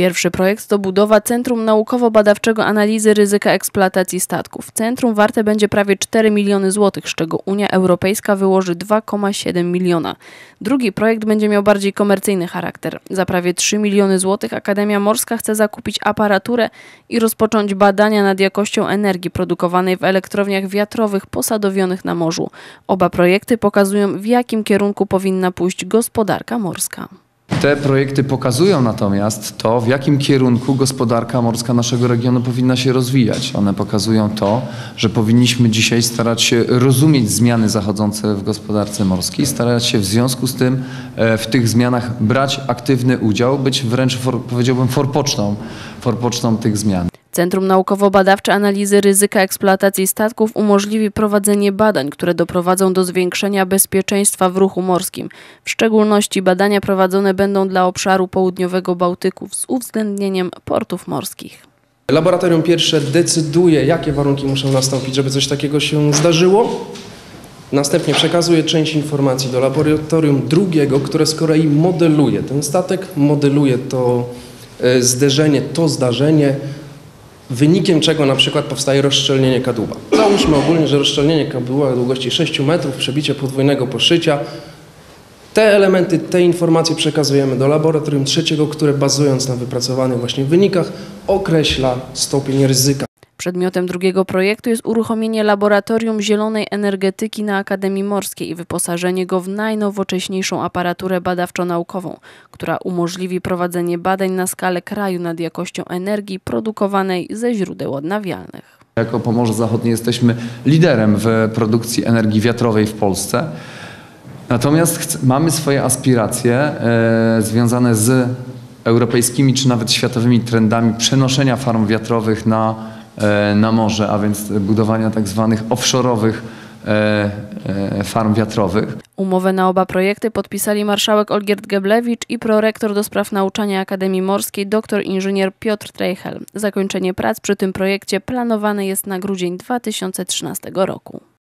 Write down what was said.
Pierwszy projekt to budowa Centrum Naukowo-Badawczego Analizy Ryzyka Eksploatacji Statków. Centrum warte będzie prawie 4 miliony złotych, z czego Unia Europejska wyłoży 2,7 miliona. Drugi projekt będzie miał bardziej komercyjny charakter. Za prawie 3 miliony złotych Akademia Morska chce zakupić aparaturę i rozpocząć badania nad jakością energii produkowanej w elektrowniach wiatrowych posadowionych na morzu. Oba projekty pokazują, w jakim kierunku powinna pójść gospodarka morska. Te projekty pokazują natomiast to, w jakim kierunku gospodarka morska naszego regionu powinna się rozwijać. One pokazują to, że powinniśmy dzisiaj starać się rozumieć zmiany zachodzące w gospodarce morskiej, starać się w związku z tym e, w tych zmianach brać aktywny udział, być wręcz, for, powiedziałbym, forpocztą, forpocztą tych zmian. Centrum Naukowo-Badawcze Analizy Ryzyka Eksploatacji Statków umożliwi prowadzenie badań, które doprowadzą do zwiększenia bezpieczeństwa w ruchu morskim. W szczególności badania prowadzone będą dla obszaru południowego Bałtyku z uwzględnieniem portów morskich. Laboratorium pierwsze decyduje, jakie warunki muszą nastąpić, żeby coś takiego się zdarzyło. Następnie przekazuje część informacji do laboratorium drugiego, które z kolei modeluje ten statek, modeluje to e, zderzenie, to zdarzenie, wynikiem czego na przykład powstaje rozszczelnienie kadłuba. Załóżmy ogólnie, że rozszczelnienie kadłuba długości 6 metrów, przebicie podwójnego poszycia. Te elementy, te informacje przekazujemy do laboratorium trzeciego, które bazując na wypracowanych właśnie wynikach określa stopień ryzyka. Przedmiotem drugiego projektu jest uruchomienie Laboratorium Zielonej Energetyki na Akademii Morskiej i wyposażenie go w najnowocześniejszą aparaturę badawczo-naukową, która umożliwi prowadzenie badań na skalę kraju nad jakością energii produkowanej ze źródeł odnawialnych. Jako Pomorze Zachodnie jesteśmy liderem w produkcji energii wiatrowej w Polsce. Natomiast mamy swoje aspiracje e, związane z europejskimi czy nawet światowymi trendami przenoszenia farm wiatrowych na na morze, a więc budowania tak zwanych offshore'owych e, e, farm wiatrowych. Umowę na oba projekty podpisali marszałek Olgierd Geblewicz i prorektor do spraw nauczania Akademii Morskiej dr inżynier Piotr Trejchel. Zakończenie prac przy tym projekcie planowane jest na grudzień 2013 roku.